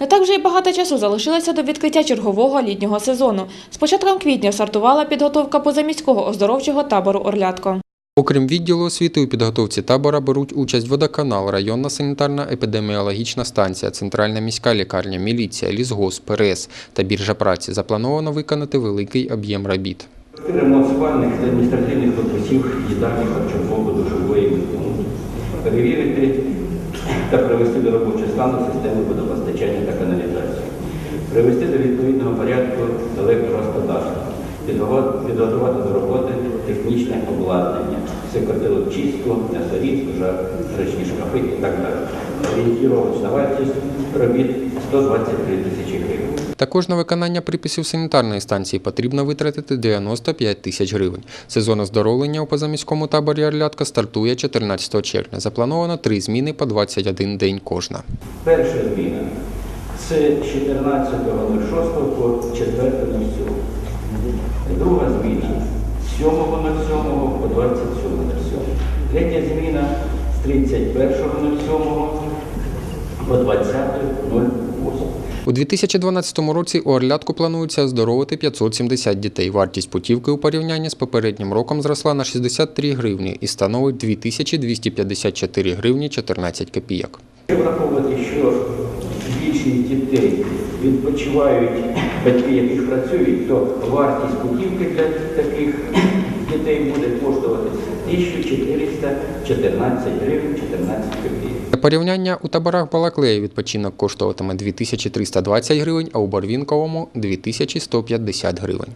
Не так вже й багато часу залишилося до відкриття чергового літнього сезону. З початком квітня стартувала підготовка позаміського оздоровчого табору Орлятко. Окрім відділу освіти, у підготовці табора беруть участь водоканал, районна санітарна епідеміологічна станція, центральна міська лікарня, міліція, лісгосп, РЕС та біржа праці. Заплановано виконати великий об'єм робіт. Ремонт спальних та адміністративних корпусів, їдальні, харчового, душової. Перевірити та привести до робочого стану системи водопостачання. Привести до відповідного порядку електрогосподарства. Підготувати до роботи технічне обладнання, чистку, м'ясорізку, жарочні шкафи і так далі. Орієнтировочна вартість робіт 123 тисячі гривень. Також на виконання приписів санітарної станції потрібно витратити 95 тисяч гривень. Сезон оздоровлення у позаміському таборі Орлятка стартує 14 червня. Заплановано три зміни по 21 день кожна. Перша зміна з 14.06 по 4.07. Друга зміна з 7.07 по 27.07. Третя зміна з 31.07 по 20.08. У 2012 році у Орлятку планується оздоровити 570 дітей. Вартість путівки у порівнянні з попереднім роком зросла на 63 гривні і становить 2254 гривні 14 копійок. Враховувати, що більшість дітей відпочивають батьки, які працюють, то вартість путівки для таких дітей буде коштувати 1414 гривень 14 копійок. Для порівняння у таборах Балаклеї відпочинок коштуватиме 2320 гривень, а у Барвінковому 2150 гривень.